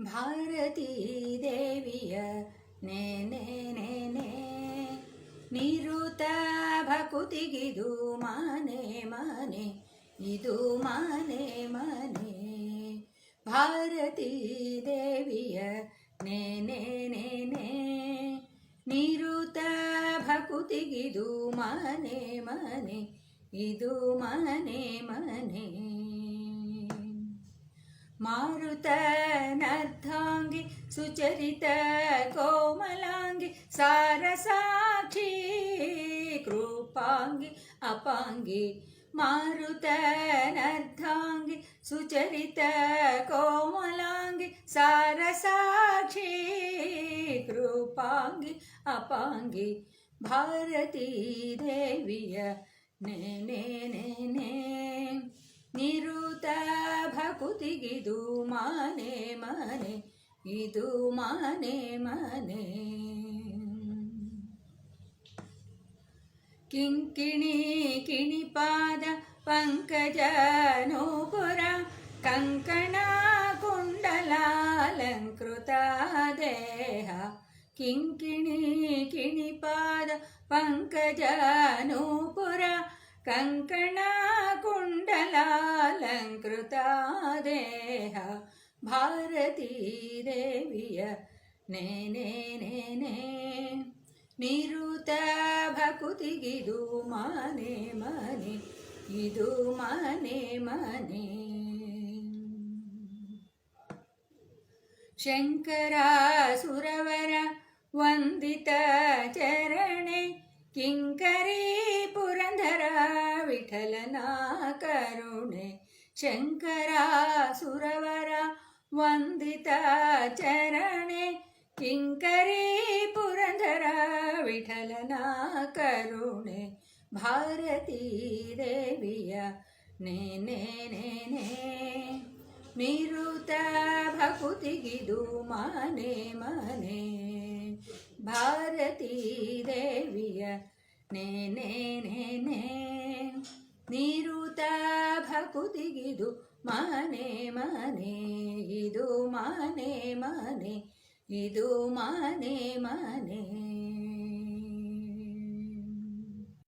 ಭಾರತೀ ದೇವಿಯ ನೇನೆ ನಿರುತ ಭಕುತಿಗಿದು ಮನೆ ಮನೆ. ಇದು ಮನೆ ಮನೆ. ಭಾರತೀ ದೇವಿಯ ನೇನೆ ನಿರುತ ಭಕುತಿಗಿದು ಮನೆ ಮನೆ. ಇದು ಮನೆ ಮನೆ. मारुतनर्धाङ्गि सुचरित कोमलाङ्गि सारसाक्षी कृपाङ्गि, अपाङ्गि। मारुतनर्धाङ्गि सुचरित कोमलाङ्गि सारसाक्षी कृपाङ्गि, अपाङ्गि। भारती देवीय ने ने ने ने। ನಿರುತ ಭಕುತಿಗಿದು ಮನೆ ಮನೆ ಇದು ಮನೆ ಮನೆ ಕಿಂಕಿಣಿ ಕಿಣಿಪಾದ ಪಂಕಜ ನೂಪುರ ಕಂಕಣ ಕುಂಡಲಾಲಂಕೃತ ದೇಹ ಕಿಂಕಿಣಿ ಕಿಣಿಪಾದ ಕುಂಡಲಾಲಂಕೃತ ದೇಹ ಭಾರತೀ ದೇವಿಯ. ನೇನೆ ನೇನೆ ನಿರುತ ಭಕುತಿಗಿದು ಮನೆ ಮನೆ, ಇದು ಮನೆ ಮನೆ. ಶಂಕರ ಸುರವರ ವಂದಿತ ಚರಣೆ, ಕಿಂಕರಿ ಪುರಂದರ ವಿಠಲನ ಕರುಣೆ. ಶಂಕರ ಸುರವರ ವಂದಿತ ಚರಣೆ ಕಿಂಕರಿ ಪುರಂದರ ವಿಠಲನ ಕರುಣೆ ಭಾರತೀ ದೇವಿಯ ನೇನೆ ನೇನೆ ನಿರುತ ಭಕುತಿಗಿದು ಮನೆ ಮನೆ. ಭಾರತೀ ದೇವಿಯ ನೇನೆ ನೇನೆ ಭಕುತಿಗಿದು ಮನೆ ಮನೆ ಇದು ಮನೆ ಮನೆ ಇದು ಮನೆ ಮನೆ.